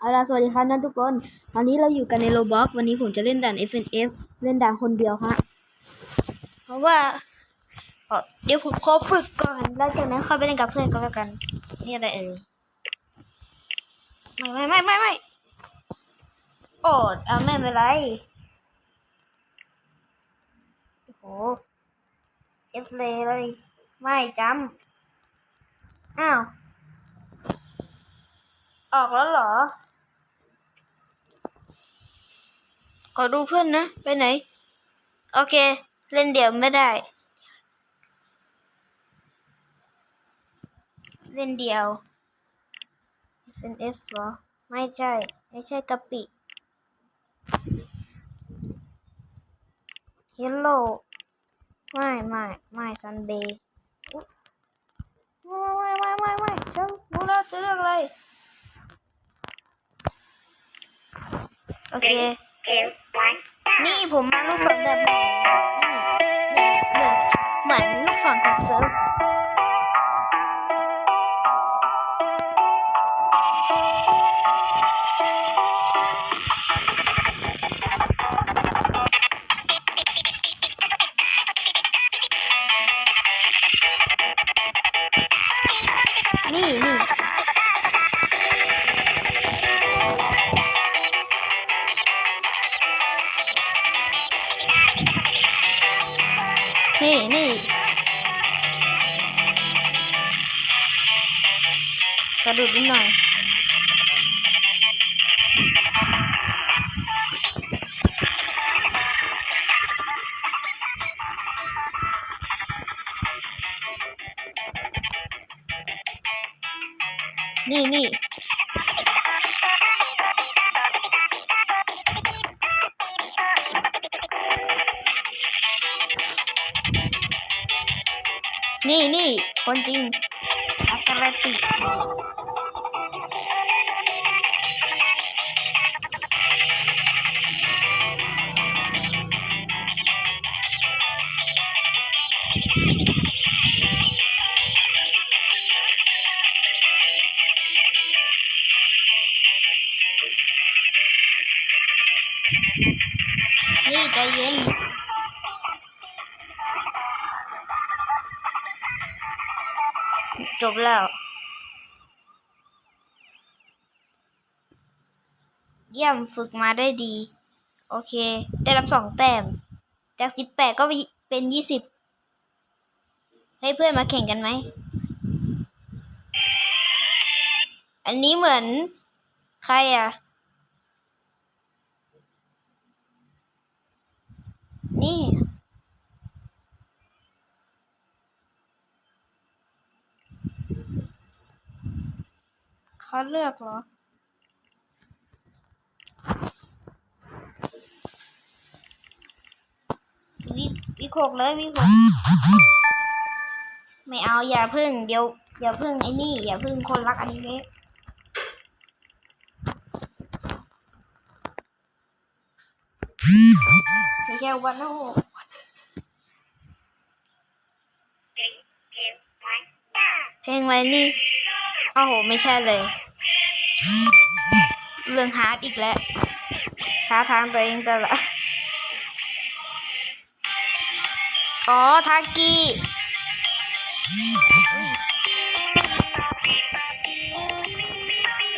เอาล่ะสวัสดีครับนะทุกคน ตอนนี้เราอยู่กันในโรบอกวันนี้ผมจะเล่นด่าน FNF เล่นด่านคนเดียวฮะ เพราะว่า เดี๋ยวผมขอฝึกก่อน แล้วจากนั้นค่อยไปเล่นกับเพื่อนก็แล้วกัน นี่อะไรเอ่ยไม่ไม่ไม่ไม่ไม่โอ้เอาไม่เป็นไร โอ้โห เอฟเลยเลยไม่จำ อ้าวออกแล้วเหรอ ข อดูเพื่อนนะ ไปไหน โอเค เล่นเดี่ยวไม่ได้ เล่นเดี่ยวเป็น F เหรอ ไม่ใช่ ไม่ใช่กะปิ เฮลโล ไม่ไม่ไม่ซันเบย์ไม่ไม่ไม่ไม่ไม่ฉันรู้แล้วจะเลือกอะไร โอเค two, one, นี่ผมมาลูกศรแบบนี้นี่นี่เหมือนเหมือนลูกศรของเซิร์ฟ นี่นี่นี่นี่คน จบแล้ว เยี่ยมฝึกมาได้ดี โอเค ได้รับสองแต้ม จากสิบแปดก็เป็นยี่สิบให้เพื่อนมาแข่งกันไหม อันนี้เหมือนใครอะ นี่ เขาเลือกเหรอ วิวิโคกเลยวิโคกไม่เอาอย่าพึ่งเดี๋ยวอย่าพึ่งไอ้นี่ อย่าพึ่งคนรักอนิเมะไม่ใช่วันโอ้ Three, two, one, go. เพลงอะไรนี่โอ้โห ไม่ใช่เลย เรื่องฮาร์ดอีกแล้วท้าทางตัวเองตลอดอ๋อทากิ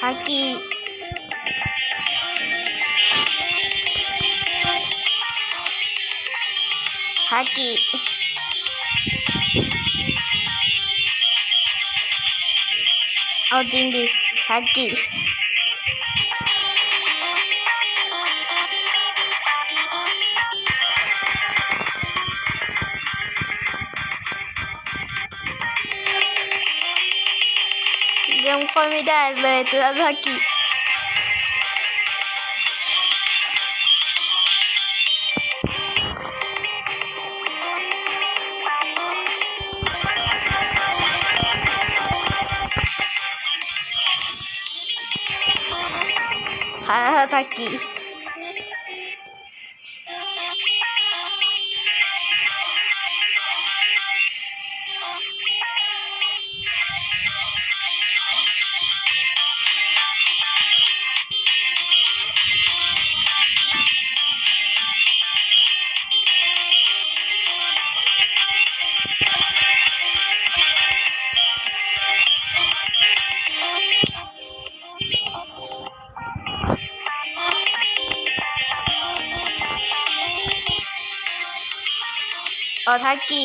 ทากิทากิ เอาจริงดิทากิยังค่อยไม่ได้เลยตัวทากิ ฮา อทากิ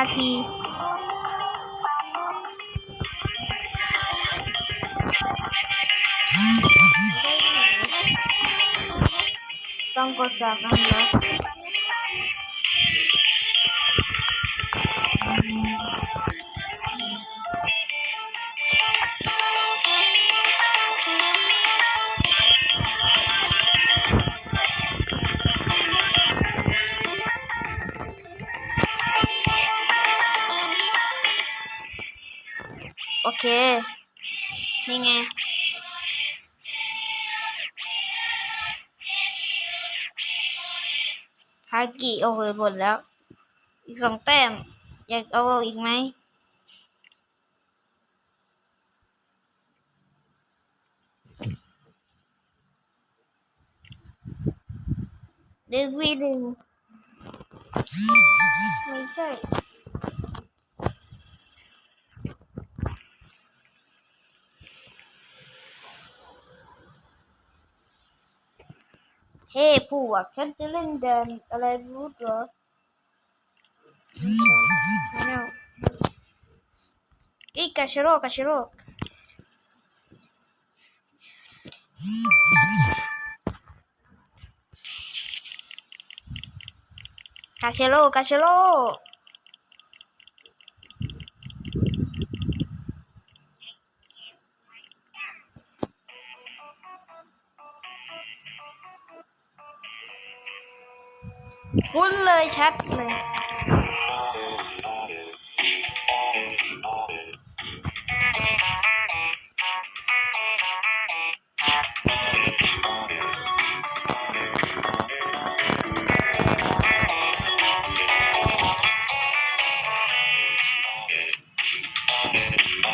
นาที ต้องกดสับนะครับ ฮากิโอ้โหหมดแล้ว อีกสองแต้ม อยากเอาอีกไหมดึงวีดึงไม่ใช่ เฮ้พวกฉันจะเล่นเดินอะไรรู้เหรอไอาอีกาชิโรกกาชิโรกกาชิโร่กาชิโร่ คุ้นเลยชัดเลย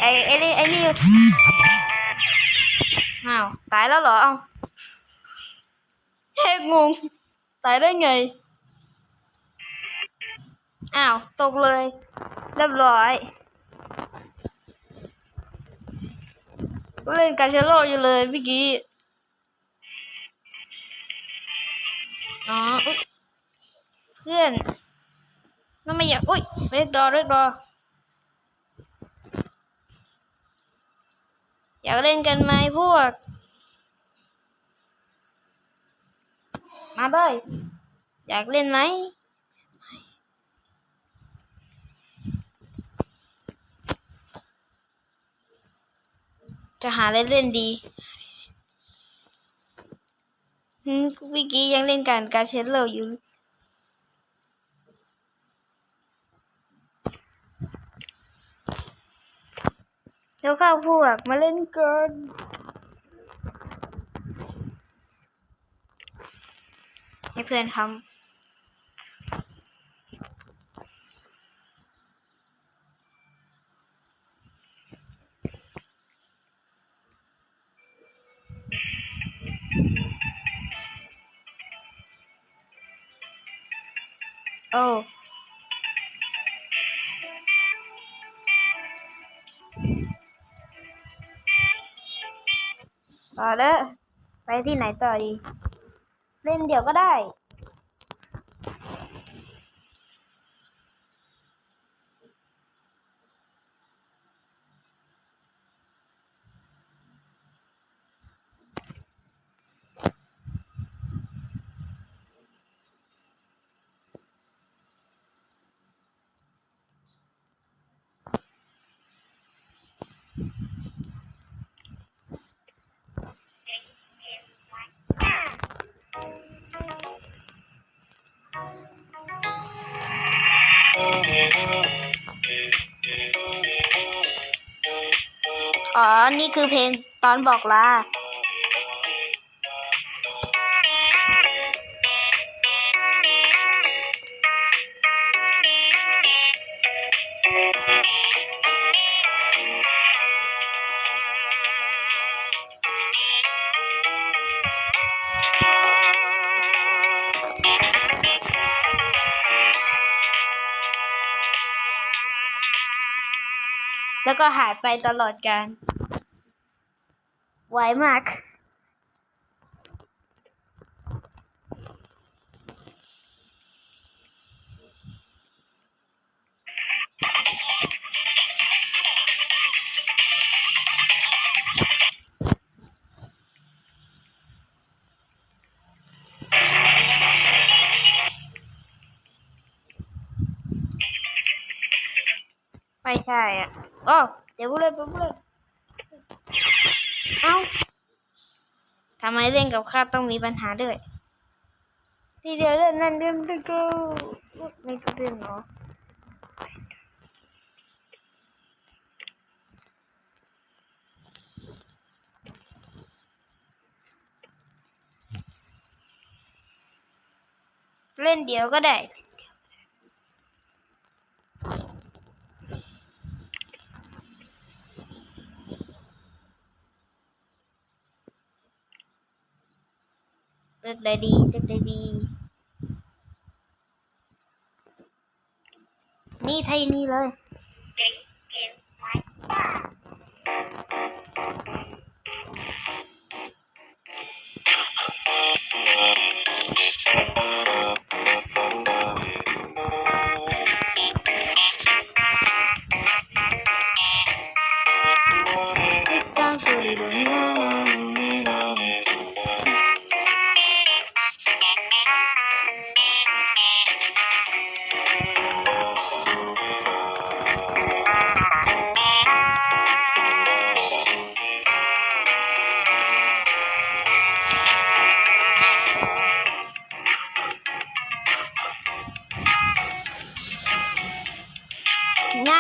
ไอ้ไอ้นี่ไอ้นี่อ้าวตายแล้วเหรอเอ้าเฮ้งงตายได้ไง อ้าว ตกเลย เรียบร้อยเล่นกาเชโร่อยู่เลยเมื่อกี้อ๋ออุ๊ยเพื่อนนั่นไม่อยากอุ้ยเรียกดอเรียกดออยากเล่นกันไหมพวก มาเลยอยากเล่นไหม จะหาเล่นดีหืมเมื่อกี้ยังเล่นกันการเชนเลอร์อยู่แล้วเข้าพวกมาเล่นกันให้เพื่อนทำ โอ้ต่อเด้อไปที่ไหนต่อดี เล่นเดี๋ยวก็ได้ อ๋อ นี่คือเพลงตอนบอกลา ก็หายไปตลอดการ ไวมาก ใช่อะอ๋อเดี๋ยวพูดเลยพูดเลยเอ้าทำไมเล่นกับข้าต้องมีปัญหาด้วย ทีเดียวเล่นนั่นเล่นด้วยก็ไม่ก็เล่นเนาะเล่นเดียวก็ได้ เลือกได้ดีเลือกไ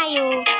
ด้ดี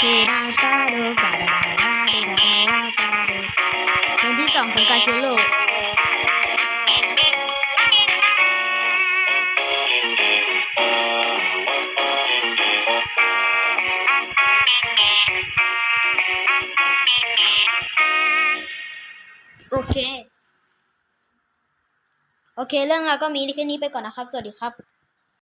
เพลงที่สองของกาชิโร่โอเค โอเค เรื่องราก็มีแค่นี้ไปก่อนนะครับ สวัสดีครับ